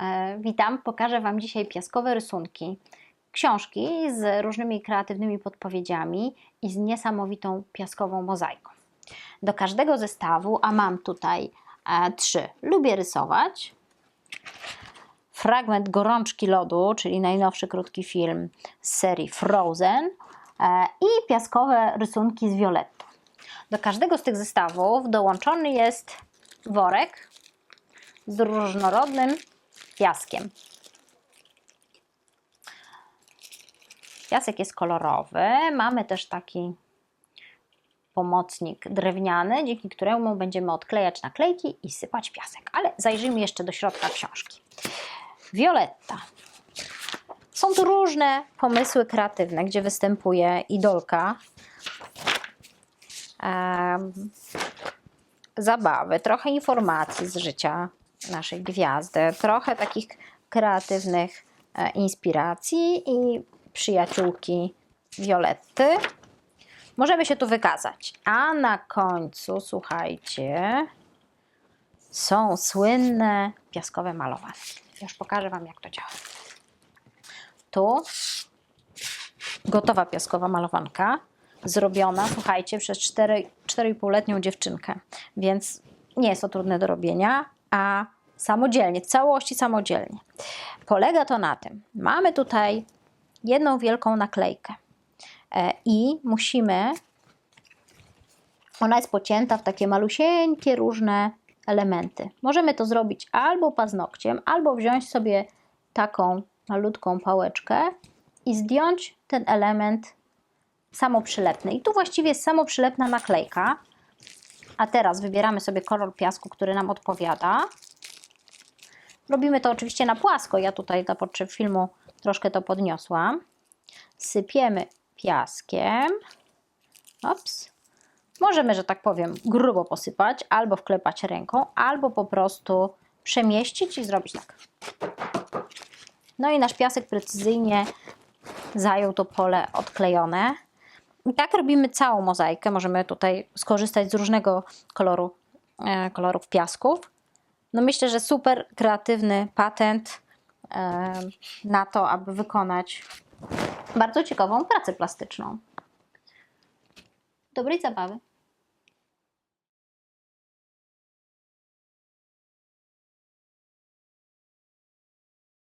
E, Witam, pokażę Wam dzisiaj piaskowe rysunki. Książki z różnymi kreatywnymi podpowiedziami i z niesamowitą piaskową mozaiką. Do każdego zestawu, a mam tutaj e, trzy, lubię rysować. Fragment Gorączki Lodu, czyli najnowszy krótki film z serii Frozen e, i piaskowe rysunki z Violetto. Do każdego z tych zestawów dołączony jest worek z różnorodnym piaskiem. Piasek jest kolorowy. Mamy też taki pomocnik drewniany, dzięki któremu będziemy odklejać naklejki i sypać piasek. Ale zajrzyjmy jeszcze do środka książki. Violetta. Są tu różne pomysły kreatywne, gdzie występuje idolka. Zabawy, trochę informacji z życia naszej gwiazdy, trochę takich kreatywnych e, inspiracji i przyjaciółki Violetty. Możemy się tu wykazać. A na końcu, słuchajcie, są słynne piaskowe malowanki. Już pokażę Wam, jak to działa. Tu gotowa piaskowa malowanka, zrobiona, słuchajcie, przez 4 4,5-letnią dziewczynkę, więc nie jest to trudne do robienia, a samodzielnie, w całości samodzielnie. Polega to na tym, mamy tutaj jedną wielką naklejkę e, i musimy, ona jest pocięta w takie malusieńkie różne elementy. Możemy to zrobić albo paznokciem, albo wziąć sobie taką malutką pałeczkę i zdjąć ten element samoprzylepny. I tu właściwie jest samoprzylepna naklejka. A teraz wybieramy sobie kolor piasku, który nam odpowiada. Robimy to oczywiście na płasko. Ja tutaj na potrzeb filmu troszkę to podniosłam. Sypiemy piaskiem. Ops. Możemy, że tak powiem, grubo posypać, albo wklepać ręką, albo po prostu przemieścić i zrobić tak. No i nasz piasek precyzyjnie zajął to pole odklejone. I tak robimy całą mozaikę. Możemy tutaj skorzystać z różnego koloru, e, kolorów piasków. No myślę, że super kreatywny patent e, na to, aby wykonać bardzo ciekawą pracę plastyczną. Dobrej zabawy.